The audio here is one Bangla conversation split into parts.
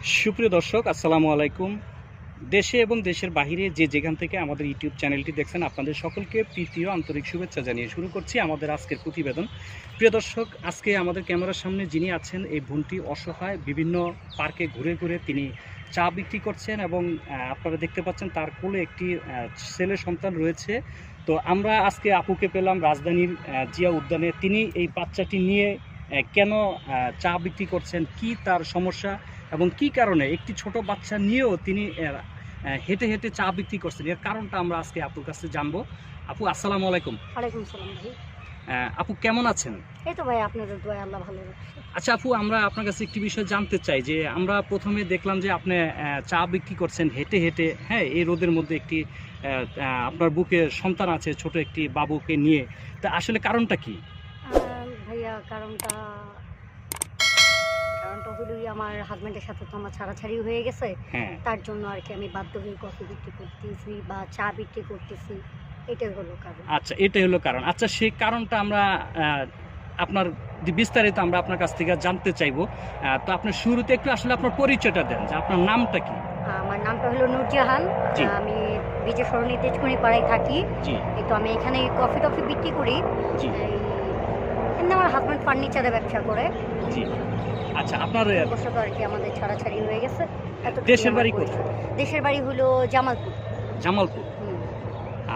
সুপ্রিয় দর্শক, আসসালামু আলাইকুম। দেশে এবং দেশের বাইরে যে যেখান থেকে আমাদের ইউটিউব চ্যানেলটি দেখছেন, আপনাদের সকলকে প্রীতীয় আন্তরিক শুভেচ্ছা জানিয়ে শুরু করছি আমাদের আজকের প্রতিবেদন। প্রিয় দর্শক, আজকে আমাদের ক্যামেরার সামনে যিনি আছেন, এই বোনটি অসহায়, বিভিন্ন পার্কে ঘুরে ঘুরে তিনি চা বিক্রি করছেন এবং আপনারা দেখতে পাচ্ছেন তার কোলে একটি ছেলে সন্তান রয়েছে। তো আমরা আজকে আপুকে পেলাম রাজধানীর জিয়া উদ্যানে। তিনি এই বাচ্চাটি নিয়ে কেন চা বিক্রি করছেন? কি তার সমস্যা? এবং কি কারণে একটি ছোট বাচ্চা নিয়েও তিনি হেঁটে হেঁটে চা বিক্রি করছেন? এর কারণটা আমরা আজকে আপুর কাছে জানব। আপু আসসালামু আলাইকুম। ওয়ালাইকুম সালাম ভাই। আপু কেমন আছেন? এই তো ভাই আপনাদের দোয়া আল্লাহ ভালো আচ্ছা আপু আমরা আপনার কাছে একটি বিষয় জানতে চাই যে আমরা প্রথমে দেখলাম যে আপনি চা বিক্রি করছেন হেঁটে হেঁটে। হ্যাঁ এই রোদের মধ্যে একটি আপনার বুকে সন্তান আছে ছোট একটি বাবুকে নিয়ে। তা আসলে কারণটা কি? ভাইয়া কারণটা হলো গিয়ে আমার হাজব্যান্ডের সাথে তো আমার ছাড়াছাড়ি হয়ে গেছে। হ্যাঁ। তার জন্য আর কি আমি বাধ্য হয়ে কফি বিক্রি করতেছি বা চা বিক্রি করতেছি। এটাই হলো কারণ। আচ্ছা এটাই হলো কারণ। আচ্ছা সেই কারণটা আমরা আপনার বিস্তারিত আমরা আপনার কাছ থেকে জানতে চাইব। তো আপনার শুরুতে একটু আসলে আপনার পরিচয়টা দেন যে আপনার নামটা কি? আমার নামটা হলো নূরজাহান। আমি বিজয় সরণী তেজকুনি পাড়ায় থাকি। তো আমি এখানে কফি টফি বিক্রি করি। এমনি আমার হাজব্যান্ড ফার্নিচারের ব্যবসা করে। জি। আচ্ছা আপনার বছর তো আর কি আমাদের ছাড়াছাড়ি হয়ে গেছে। দেশের বাড়ি কোথায়? দেশের বাড়ি হলো জামালপুর। জামালপুর?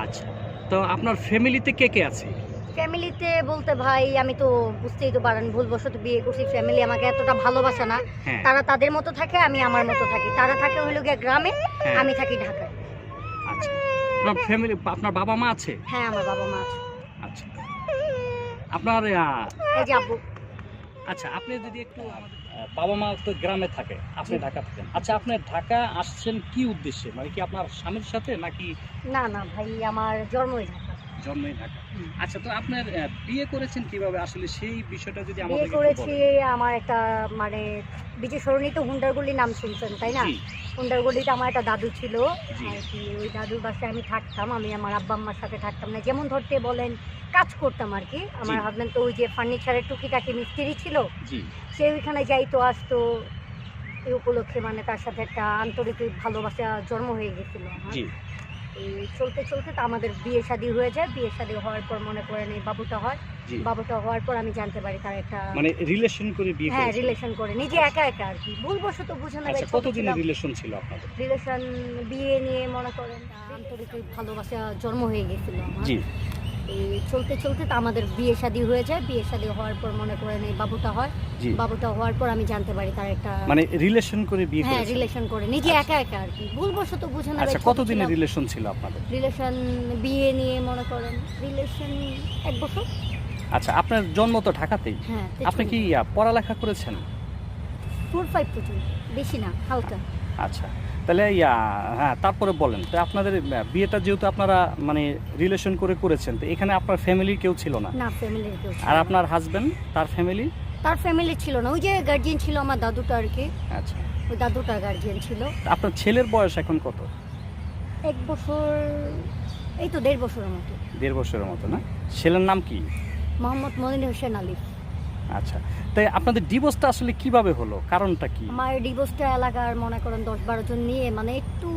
আচ্ছা তো আপনার ফ্যামিলিতে কে কে আছে? ফ্যামিলিতে বলতে ভাই আমি তো বুঝতেই তো পারেন ভুলবশত বিয়ে করছি। ফ্যামিলি আমাকে এতটা ভালোবাসে না। হ্যাঁ। তারা তাদের মতো থাকে আমি আমার মতো থাকি। তারা থাকে হলো গিয়ে গ্রামে হ্যাঁ। আমি থাকি ঢাকায়। আচ্ছা আপনার ফ্যামিলি আপনার বাবা মা আছে? হ্যাঁ আমার বাবা মা আছে। আপনার আচ্ছা আপনি যদি একটু বাবা মা তো গ্রামে থাকে আপনি ঢাকা থাকেন। আচ্ছা আপনি ঢাকা আসছেন কি উদ্দেশ্যে? মানে কি আপনার স্বামীর সাথে নাকি না না ভাই আমার জন্মই ঢাকা। জন্মই ঢাকা আচ্ছা তো আপনার বিয়ে করেছেন কীভাবে? আসলে সেই বিষয়টা যদি বিয়ে আমাদের করেছি আমার একটা মানে বিজয় সরণি তো হুন্ডারগুলির নাম শুনছেন তাই না? হুন্ডারগুলিতে আমার একটা দাদু ছিল। আর কি ওই দাদুর বাসায় আমি থাকতাম আমি আমার আব্বা আম্মার সাথে থাকতাম না যেমন ধরতে বলেন কাজ করতাম আর কি। আমার। হাজব্যান্ড তো ওই যে ফার্নিচারের টুকিটাকি মিস্ত্রি ছিল। সে ওইখানে যাইতো আসতো। এই উপলক্ষে মানে তার সাথে একটা আন্তরিক ভালোবাসা জন্ম হয়ে গেছিল চলতে চলতে তো আমাদের বিয়ে শাদী হয়ে যায়। বিয়ে শাদী হওয়ার পর মনে করেন এই বাবুটা হয়। বাবুটা হওয়ার পর আমি জানতে পারি তার একটা মানে রিলেশন করে বিয়ে হ্যাঁ রিলেশন করে। নিজে একা একা আর কি। ভুলবশত বুঝে না আচ্ছা কতদিনের রিলেশন ছিল আপনাদের? রিলেশন বিয়ে নিয়ে মনে করেন আন্তরিক ভালোবাসা জন্ম হয়ে গেছিল আমার। চলতে চলতে তো আমাদের বিয়ে শাদী হয়ে যায় বিয়ে শাদী হওয়ার পর মনে করেন এই বাবুটা হয়। বাবুটা হওয়ার পর আমি জানতে পারি তার একটা মানে রিলেশন করে বিয়ে হ্যাঁ রিলেশন করে। নিজে একা একা আর কি। ভুলবশত বুঝে না আচ্ছা কতদিনের রিলেশন ছিল আপনাদের? রিলেশন বিয়ে নিয়ে মনে করেন রিলেশন এক বছর। আচ্ছা আপনার জন্ম তো ঢাকাতেই। হ্যাঁ আপনি কি পড়ালেখা করেছেন? ফোর ফাইভ পর্যন্ত। বেশি না হালকা। আচ্ছা। তাহলে ইয়া হ্যাঁ তারপরে বলেন। তো আপনাদের বিয়েটা যেহেতু আপনারা মানে রিলেশন করে করেছেন তো এখানে আপনার ফ্যামিলির কেউ ছিল না? না ফ্যামিলির কেউ আর আপনার হাজবেন্ড তার ফ্যামিলি তার ফ্যামিলি ছিল না। ওই যে গার্জিয়ান ছিল আমার দাদুটা আর কি। আচ্ছা। ওই দাদুটা গার্জিয়ান ছিল। আপনার ছেলের বয়স এখন কত? এক বছর এই তো দেড় বছরের মতো। দেড় বছরের মতো না? ছেলের নাম কি? মোহাম্মদ মদিন হোসেন আলী আচ্ছা। তাই আপনাদের ডিভোর্সটা আসলে কীভাবে হলো? কারণটা কি? আমার ডিভোর্সটা এলাকার মনে করেন দশ বারো জন নিয়ে মানে একটু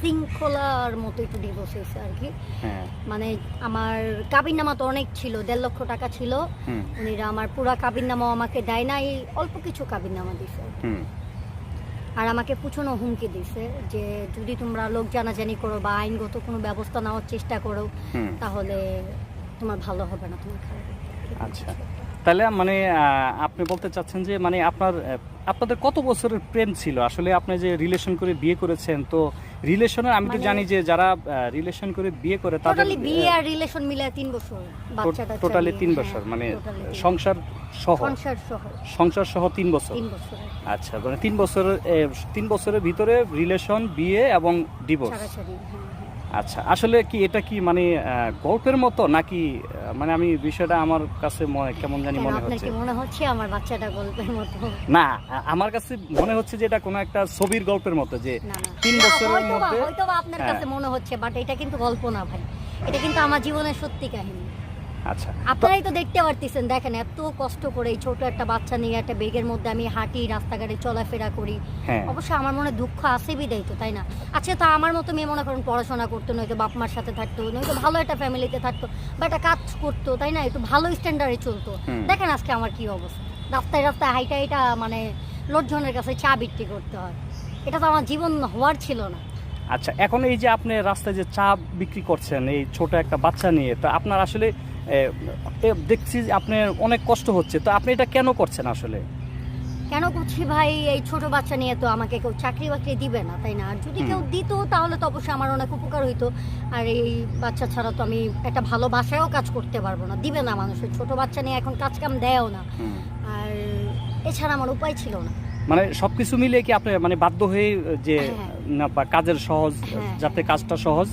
শৃঙ্খলার মতো একটু ডিভোর্স হয়েছে আর কি। হ্যাঁ। মানে আমার কাবিন নামা তো অনেক ছিল দেড় লক্ষ টাকা ছিল। উনিরা আমার পুরা কাবিন নামাও আমাকে দেয় নাই অল্প কিছু কাবিন নামা দিছে আর আমাকে পুছনো হুমকি দিছে যে যদি তোমরা লোক জানাজানি করো বা আইনগত কোনো ব্যবস্থা নেওয়ার চেষ্টা করো তাহলে তোমার ভালো হবে না তোমার খারাপ আচ্ছা। তাহলে মানে আপনি বলতে চাচ্ছেন যে মানে আপনার আপনাদের কত বছরের প্রেম ছিল? আসলে আপনি যে রিলেশন করে বিয়ে করেছেন তো রিলেশনের আমি তো মানে- জানি যে যারা রিলেশন করে বিয়ে করে তাদের টোটালি বিয়ে আর রিলেশন মিলে তিন বছর বাচ্চাটা টোটালি তিন বছর মানে সংসার সহ? সংসার সহ। সংসার সহ তিন বছর তিন বছর? আচ্ছা মানে তিন বছরের এ, তিন বছরের ভিতরে রিলেশন বিয়ে এবং ডিভোর্স। আচ্ছা আসলে কি এটা কি মানে গল্পের মতো? নাকি মানে আমি বিষয়টা আমার কাছে মনে- কেমন জানি মনে হচ্ছে? মনে হচ্ছে আমার বাচ্চাটা গল্পের মতো? না আমার কাছে মনে হচ্ছে যে এটা কোনো একটা ছবির গল্পের মতো যে তিন বছরের মধ্যে- হয়তো আপনার হ্যাঁ। কাছে মনে হচ্ছে বাট এটা কিন্তু গল্প না ভাই। এটা কিন্তু আমার জীবনের সত্যি কাহিনী। আচ্ছা। আপনারাই তো দেখতে পারতেছেন দেখেন এত কষ্ট করে এই ছোট একটা বাচ্চা নিয়ে একটা বেগের মধ্যে আমি হাঁটি রাস্তাঘাটে চলাফেরা করি। হ্যাঁ। অবশ্যই আমার মনে দুঃখ আছে বিদায় তো তাই না? আচ্ছা তো আমার মতো মেয়ে মনে করেন পড়াশোনা করতো নয়তো বাপ মার সাথে থাকতো নয়তো ভালো একটা ফ্যামিলিতে থাকতো বা একটা কাজ করতো তাই না? একটু ভালো স্ট্যান্ডার্ডে চলতো। দেখেন আজকে আমার কি অবস্থা। রাস্তায় রাস্তায় হাইটা এটা মানে লোকজনের কাছে চা বিক্রি করতে হয়। এটা তো আমার জীবন হওয়ার ছিল না। আচ্ছা এখন এই যে আপনি রাস্তায় যে চা বিক্রি করছেন এই ছোট একটা বাচ্চা নিয়ে তো আপনার আসলে দেখছি আপনার অনেক কষ্ট হচ্ছে। তো আপনি এটা কেন করছেন আসলে? কেন করছি ভাই? এই ছোট বাচ্চা নিয়ে তো আমাকে কেউ চাকরি বাকরি দিবে না তাই না? আর যদি কেউ দিত তাহলে তো অবশ্যই আমার অনেক উপকার হইতো। আর এই বাচ্চা ছাড়া তো আমি একটা ভালো বাসায়ও কাজ করতে পারব না। দিবে না মানুষের ছোট বাচ্চা নিয়ে এখন কাজ কাম দেয়ও না। আর এছাড়া আমার উপায় ছিল না। মানে সবকিছু মিলিয়ে কি আপনি মানে বাধ্য হয়ে যে হ্যাঁ। কাজের সহজ হ্যাঁ, যাতে হ্যাঁ। কাজটা সহজ।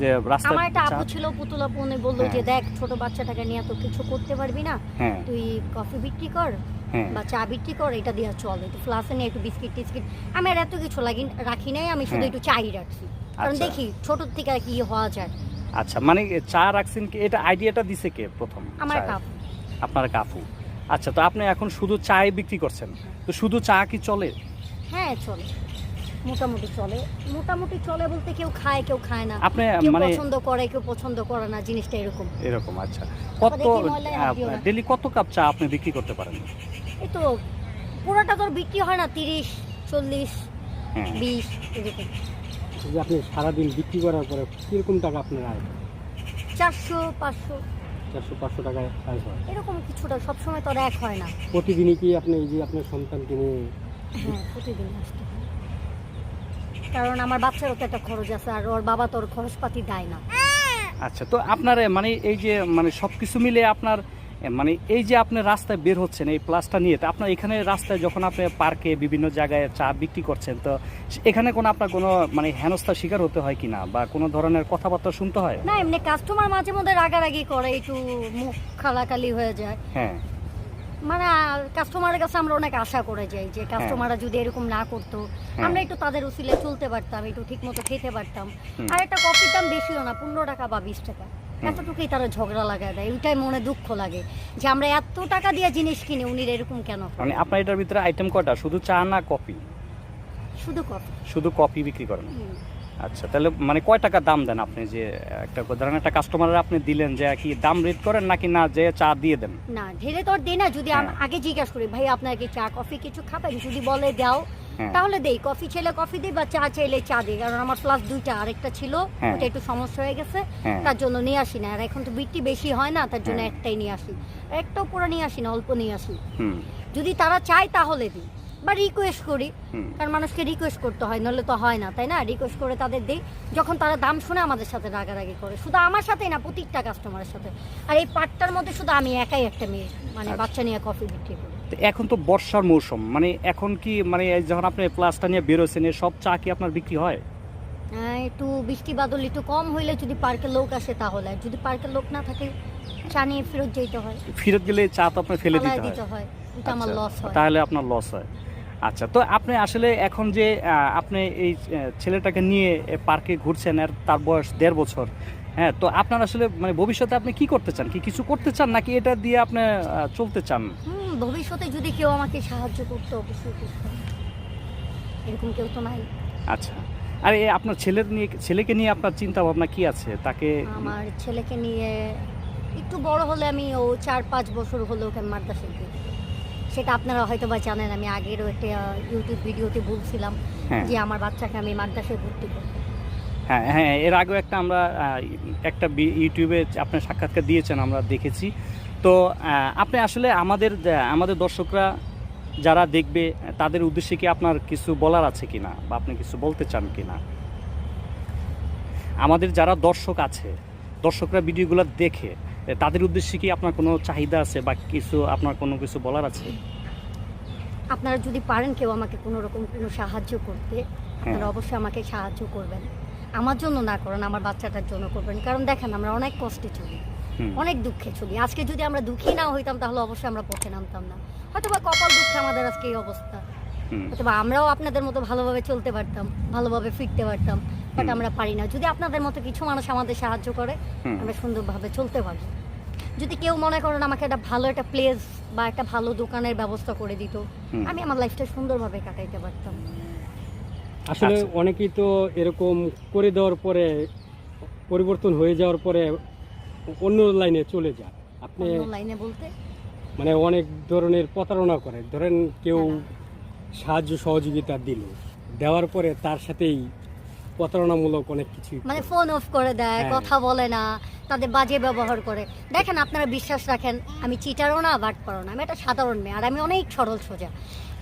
যে রাস্তায় আমার একটা আপু ছিল পুতুল আপু উনি বলল হ্যাঁ। যে দেখ ছোট বাচ্চাটাকে নিয়ে তো কিছু করতে পারবি না। হ্যাঁ। তুই কফি বিক্রি কর হ্যাঁ। বা চা বিক্রি কর এটা দিয়ে চল একটু ফ্লাসে নিয়ে একটু বিস্কিট টিস্কিট। আমি আর এত কিছু লাগি রাখি নাই আমি শুধু। একটু চাই রাখছি কারণ আচ্ছা। দেখি ছোট থেকে কি হওয়া যায়। আচ্ছা মানে চা রাখছেন কি? এটা আইডিয়াটা দিছে কে প্রথম আমার? কাপ আপনার কাফু আচ্ছা তো আপনি এখন শুধু চায় বিক্রি করছেন। তো শুধু চা কি চলে? হ্যাঁ চলে। মোটামুটি চলে। মোটামুটি চলে বলতে কেউ খায় কেউ খায় না। আপনি মানে পছন্দ করে কেউ পছন্দ করে না জিনিসটা এরকম। এরকম আচ্ছা। কত। ডেলি কত কাপ চা আপনি বিক্রি করতে পারেন? এই তো পুরোটা তোর বিক্রি হয় না তিরিশ চল্লিশ হ্যাঁ। বিশ এরকম। যে আপনি সারাদিন বিক্রি করার পরে কীরকম টাকা আপনার আয়? চারশো পাঁচশো। চারশো পাঁচশো টাকায় আয় হয়? এরকম কিছুটা সবসময় তোর এক হয় না। প্রতিদিনই কি আপনি এই যে আপনার সন্তানকে নিয়ে হ্যাঁ প্রতিদিন আসতে হয়। কারণ আমার বাচ্চারও তো একটা খরচ আছে আর ওর বাবা তোর খরচপাতি দেয় না। আচ্ছা তো আপনার মানে এই যে মানে সব কিছু মিলে আপনার মানে এই যে আপনি রাস্তায় বের হচ্ছেন এই প্লাসটা নিয়ে তো আপনার এখানে রাস্তায় যখন আপনি পার্কে বিভিন্ন জায়গায় চা বিক্রি করছেন তো এখানে কোনো আপনার কোনো মানে হেনস্থার শিকার হতে হয় কিনা? বা কোনো ধরনের কথাবার্তা শুনতে হয়? না এমনি কাস্টমার মাঝে মধ্যে রাগারাগি করে একটু মুখ খালাকালি হয়ে যায়। হ্যাঁ। মানে কাস্টমারের কাছে আমরা অনেক আশা করে যাই যে কাস্টমাররা যদি এরকম না করতো হ্যাঁ। আমরা একটু তাদের উসিলে চলতে পারতাম একটু ঠিক মতো খেতে পারতাম। আর একটা কফির দাম বেশিও না পনেরো টাকা বা বিশ টাকা। এতটুকুই তারা ঝগড়া লাগায় দেয় ওইটাই মনে দুঃখ লাগে যে আমরা এত টাকা দিয়ে জিনিস কিনি উনি এরকম কেন মানে আপনার এটার ভিতরে আইটেম কটা? শুধু চা না কফি শুধু কফি শুধু কফি বিক্রি করেন। আচ্ছা তাহলে মানে কয় টাকা দাম দেন আপনি যে একটা ধরেন একটা কাস্টমারের আপনি দিলেন যে কি দাম রেট করেন নাকি না যে চা দিয়ে দেন? না ঢেলে তো আর দেই না যদি আম- হ্যাঁ। আগে জিজ্ঞাসা করি ভাই আপনার কি চা কফি কিছু খাবেন? যদি বলে দাও হ্যাঁ। তাহলে দেই। কফি চাইলে কফি দিই বা চা চাইলে চা দিই। কারণ আমার প্লাস দুইটা আরেকটা ছিল হ্যাঁ। ওটা একটু সমস্যা হয়ে গেছে তার জন্য নিয়ে আসি না। আর এখন তো বিক্রি বেশি হয় না তার জন্য। একটাই নিয়ে আসি। একটাও পুরো নিয়ে আসি না অল্প নিয়ে আসি। যদি তারা চায় তাহলে দিই। বা রিকোয়েস্ট করি কারণ মানুষকে রিকোয়েস্ট করতে হয় নাহলে তো হয় না তাই না? রিকোয়েস্ট করে তাদের দিই যখন তারা দাম শুনে আমাদের সাথে রাগারাগি করে। শুধু আমার সাথেই না প্রত্যেকটা কাস্টমারের সাথে। আর এই পার্টটার মধ্যে শুধু আমি একাই একটা মেয়ে মানে আচ্ছা। বাচ্চা নিয়ে কফি বিক্রি করি। তো এখন তো বর্ষার মৌসুম মানে এখন কি মানে যখন আপনি প্লাসটা নিয়ে বেরোছেন সব চা কি আপনার বিক্রি হয়? একটু বৃষ্টি বাদল একটু কম হইলে যদি পার্কে লোক আসে তাহলে। যদি পার্কে লোক না থাকে চা নিয়ে ফেরত যেতে হয়। ফেরত গেলে চা তো আপনার ফেলে দিতে দিতে হয়। হয় এটা আমার আচ্ছা, লস হয়। তাহলে আপনার লস হয়। আচ্ছা তো আপনি আসলে এখন যে আপনি এই ছেলেটাকে নিয়ে পার্কে ঘুরছেন আর তার বয়স দেড় বছর হ্যাঁ তো আপনার আসলে মানে ভবিষ্যতে আপনি কি করতে চান? কি কিছু করতে চান নাকি এটা দিয়ে আপনি চলতে চান? ভবিষ্যতে যদি কেউ আমাকে সাহায্য করতে অবশ্যই করতাম। এরকম কেউ তো নাই। আচ্ছা আর এই আপনার ছেলের নিয়ে ছেলেকে নিয়ে আপনার চিন্তা ভাবনা কি আছে? তাকে আমার ছেলেকে নিয়ে একটু বড় হলে আমি ও চার পাঁচ বছর হলো ওকে মাদ্রাসায় সেটা আপনারা হয়তো বা জানেন আমি আগেরও একটা ইউটিউব ভিডিওতে বলছিলাম হ্যাঁ। যে আমার বাচ্চাকে আমি মাদ্রাসায় ভর্তি করব হ্যাঁ হ্যাঁ এর আগেও একটা আমরা একটা ইউটিউবে আপনার সাক্ষাৎকার দিয়েছেন আমরা দেখেছি। তো আপনি আসলে আমাদের আমাদের দর্শকরা যারা দেখবে তাদের উদ্দেশ্যে কি আপনার কিছু বলার আছে কি না বা আপনি কিছু বলতে চান কি না আমাদের যারা দর্শক আছে দর্শকরা ভিডিওগুলো দেখে তাদের উদ্দেশ্যে কি আপনার কোনো চাহিদা আছে বা কিছু আপনার কোনো কিছু বলার আছে? আপনারা যদি পারেন কেউ আমাকে কোনো রকম কোনো সাহায্য করতে হ্যাঁ। আপনারা অবশ্যই আমাকে সাহায্য করবেন। আমার জন্য না করেন আমার বাচ্চাটার জন্য করবেন। কারণ দেখেন আমরা অনেক কষ্টে চলি অনেক দুঃখে চলি। আজকে যদি আমরা দুঃখী না হইতাম তাহলে অবশ্যই আমরা পথে নামতাম না। হয়তো বা কপাল দুঃখে আমাদের আজকে এই অবস্থা। হুম, অথবা আমরাও আপনাদের মতো ভালোভাবে চলতে পারতাম ভালোভাবে ফিরতে পারতাম বাট আমরা পারি না। যদি আপনাদের মতো কিছু মানুষ আমাদের সাহায্য করে। আমরা সুন্দরভাবে চলতে পারব। যদি কেউ মনে করেন আমাকে একটা ভালো একটা প্লেস বা একটা ভালো দোকানের ব্যবস্থা করে দিত আমি আমার লাইফটা সুন্দরভাবে কাটাইতে পারতাম আসলে আচ্ছা। অনেকেই তো এরকম করে দেওয়ার পরে পরিবর্তন হয়ে যাওয়ার পরে অন্য লাইনে চলে যায় আপনি লাইনে বলতে মানে অনেক ধরনের প্রতারণা করে ধরেন কেউ না। সাহায্য সহযোগিতা দিল দেওয়ার পরে তার সাথেই প্রতারণামূলক অনেক কিছু মানে ফোন অফ করে দেয় হ্যাঁ। কথা বলে না তাদের বাজে ব্যবহার করে। দেখেন আপনারা বিশ্বাস রাখেন আমি চিটারও না বাট পারো না। আমি একটা সাধারণ মেয়ে আর আমি অনেক সরল সোজা।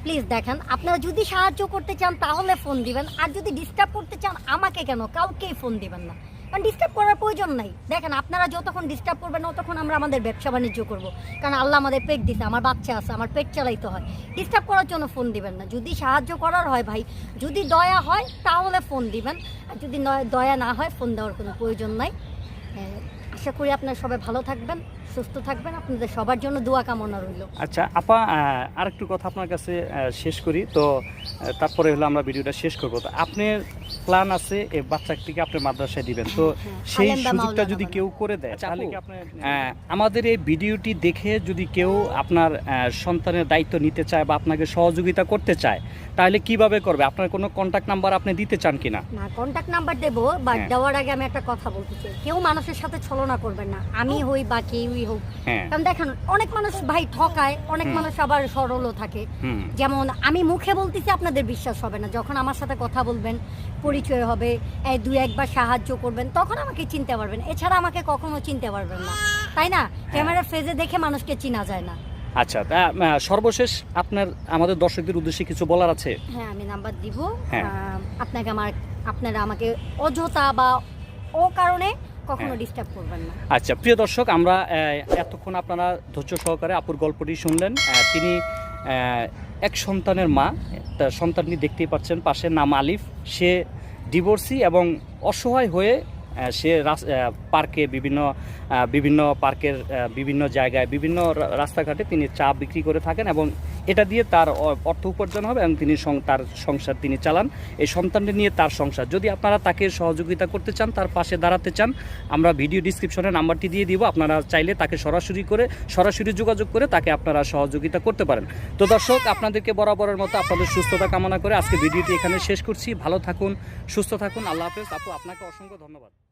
প্লিজ দেখেন আপনারা যদি সাহায্য করতে চান তাহলে ফোন দিবেন। আর যদি ডিস্টার্ব করতে চান আমাকে কেন? কাউকেই ফোন দিবেন না। কারণ ডিস্টার্ব করার প্রয়োজন নাই। দেখেন আপনারা যতক্ষণ ডিস্টার্ব করবেন ততক্ষণ আমরা আমাদের ব্যবসা বাণিজ্য করব। কারণ আল্লাহ আমাদের পেট দিছে আমার বাচ্চা আছে আমার পেট চালাইতে হয়। ডিস্টার্ব করার জন্য ফোন দিবেন না। যদি সাহায্য করার হয় ভাই যদি দয়া হয় তাহলে ফোন দিবেন। আর যদি দয়া না হয় ফোন দেওয়ার কোনো প্রয়োজন নাই। আহ, আশা করি আপনারা সবাই ভালো থাকবেন। সুস্থ থাকবেন আপনাদের সবার জন্য দোয়া কামনা রইল। আচ্ছা আপা আরেকটু কথা আপনার কাছে শেষ করি। তো তারপরে হলো আমরা ভিডিওটা শেষ করব। তো আপনার প্ল্যান আছে এই বাচ্চাটিকে আপনি মাদ্রাসায় দিবেন। তো হ্যাঁ, সেই সুযোগটা যদি কেউ করে দেয় তাহলে কি আপনার আহ, আমাদের এই ভিডিওটি দেখে যদি কেউ আপনার সন্তানের দায়িত্ব নিতে চায় বা আপনাকে সহযোগিতা করতে চায় তাহলে কীভাবে করবে? আপনার কোনো কন্ট্যাক্ট নাম্বার আপনি দিতে চান কিনা? না কন্ট্যাক্ট নাম্বার দেবো বাট হ্যাঁ। দেওয়ার আগে আমি একটা কথা বলতে চাই। কেউ মানুষের সাথে ছলনা করবেন না। আমি হই বা কেউই হোক। হ্যাঁ। কারণ দেখেন অনেক মানুষ ভাই ঠকায় অনেক মানুষ আবার সরলও থাকে। যেমন আমি মুখে বলতেছি আপনাদের বিশ্বাস হবে না। যখন আমার সাথে কথা বলবেন পরিচয় হবে এই দুই একবার সাহায্য করবেন তখন আমাকে চিনতে পারবেন। এছাড়া আমাকে কখনো চিনতে পারবেন না। তাই না? ক্যামেরার ফেজে দেখে মানুষকে চিনা যায় না। আচ্ছা তা সর্বশেষ আপনার আমাদের দর্শকদের উদ্দেশ্যে কিছু বলার আছে? হ্যাঁ আমি নাম্বার দিব। হ্যাঁ। আপনাকে আমার আপনারা আমাকে অযথা বা ও কারণে কখনো হ্যাঁ। ডিস্টার্ব করবেন না। আচ্ছা প্রিয় দর্শক আমরা এতক্ষণ আপনারা ধৈর্য সহকারে আপুর গল্পটি শুনলেন। তিনি এক সন্তানের মা তার সন্তানটি দেখতেই পাচ্ছেন পাশে নাম আলিফ। সে ডিভোর্সি এবং অসহায় হয়ে সে পার্কে বিভিন্ন বিভিন্ন পার্কের বিভিন্ন জায়গায় বিভিন্ন রাস্তাঘাটে তিনি চা বিক্রি করে থাকেন এবং এটা দিয়ে তার অর্থ উপার্জন হবে এবং তিনি তার সংসার তিনি চালান। এই সন্তানটি নিয়ে তার সংসার। যদি আপনারা তাকে সহযোগিতা করতে চান, তার পাশে দাঁড়াতে চান, আমরা ভিডিও ডিসক্রিপশনে নাম্বারটি দিয়ে দিব। আপনারা চাইলে তাকে সরাসরি করে, সরাসরি যোগাযোগ করে তাকে আপনারা সহযোগিতা করতে পারেন। তো দর্শক, আপনাদেরকে বরাবরের মতো আপনাদের সুস্থতা কামনা করে আজকে ভিডিওটি এখানে শেষ করছি। ভালো থাকুন, সুস্থ থাকুন। আল্লাহ হাফেজ। আপু, আপনাকে অসংখ্য ধন্যবাদ।